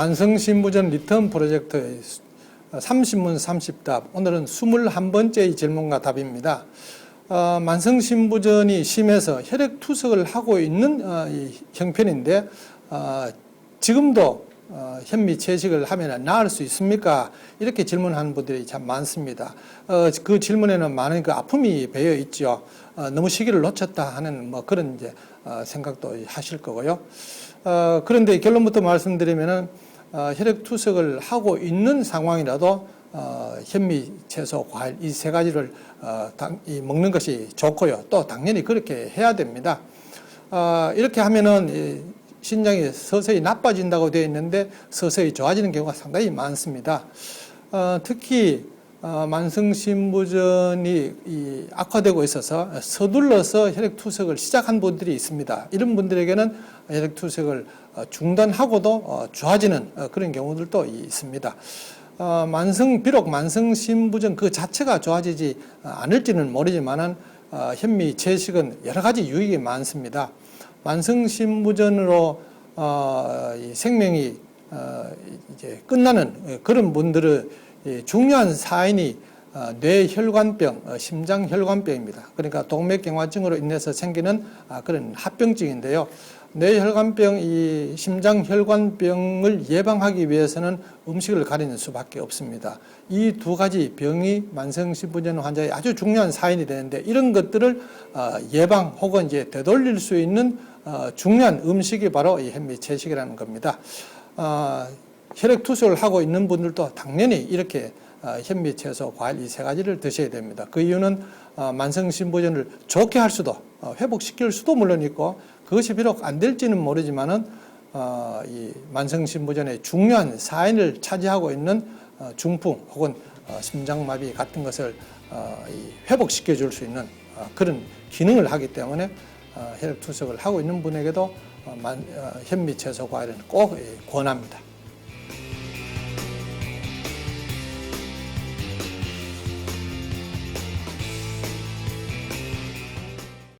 만성신부전 리턴 프로젝트의 30문 30답 오늘은 21번째 질문과 답입니다. 어, 만성신부전이 심해서 혈액투석을 하고 있는 어, 이 형편인데 어, 지금도 어, 현미 채식을 하면 나을 수 있습니까? 이렇게 질문하는 분들이 참 많습니다. 어, 그 질문에는 많은 그 아픔이 배어 있죠. 어, 너무 시기를 놓쳤다 하는 뭐 그런 이제 어, 생각도 하실 거고요. 어, 그런데 결론부터 말씀드리면은 어, 혈액 투석을 하고 있는 상황이라도 어, 현미, 채소, 과일 이 세 가지를 어, 먹는 것이 좋고요. 또 당연히 그렇게 해야 됩니다. 어, 이렇게 하면은 이 신장이 서서히 나빠진다고 되어 있는데 서서히 좋아지는 경우가 상당히 많습니다. 어, 특히 어, 만성 신부전이 이 악화되고 있어서 서둘러서 혈액 투석을 시작한 분들이 있습니다. 이런 분들에게는 혈액 투석을 어, 중단하고도 어, 좋아지는 어, 그런 경우들도 있습니다. 어, 만성 비록 만성 신부전 그 자체가 좋아지지 어, 않을지는 모르지만은 어, 현미 채식은 여러 가지 유익이 많습니다. 만성 신부전으로 어, 이 생명이 어, 이제 끝나는 그런 분들은 이 중요한 사인이 어, 뇌혈관병, 어, 심장혈관병입니다. 그러니까 동맥경화증으로 인해서 생기는 아, 그런 합병증인데요. 뇌혈관병, 이 심장혈관병을 예방하기 위해서는 음식을 가리는 수밖에 없습니다. 이 두 가지 병이 만성신부전 환자의 아주 중요한 사인이 되는데 이런 것들을 어, 예방 혹은 이제 되돌릴 수 있는 어, 중요한 음식이 바로 이 현미 채식이라는 겁니다. 어, 혈액 투석을 하고 있는 분들도 당연히 이렇게 어, 현미, 채소, 과일 이 세 가지를 드셔야 됩니다. 그 이유는 어, 만성신부전을 좋게 할 수도 어, 회복시킬 수도 물론 있고 그것이 비록 안 될지는 모르지만은 어, 이 만성신부전의 중요한 사인을 차지하고 있는 어, 중풍 혹은 어, 심장마비 같은 것을 회복시켜 줄 수 있는 어, 그런 기능을 하기 때문에 어, 혈액 투석을 하고 있는 분에게도 현미, 채소, 과일은 꼭 예, 권합니다.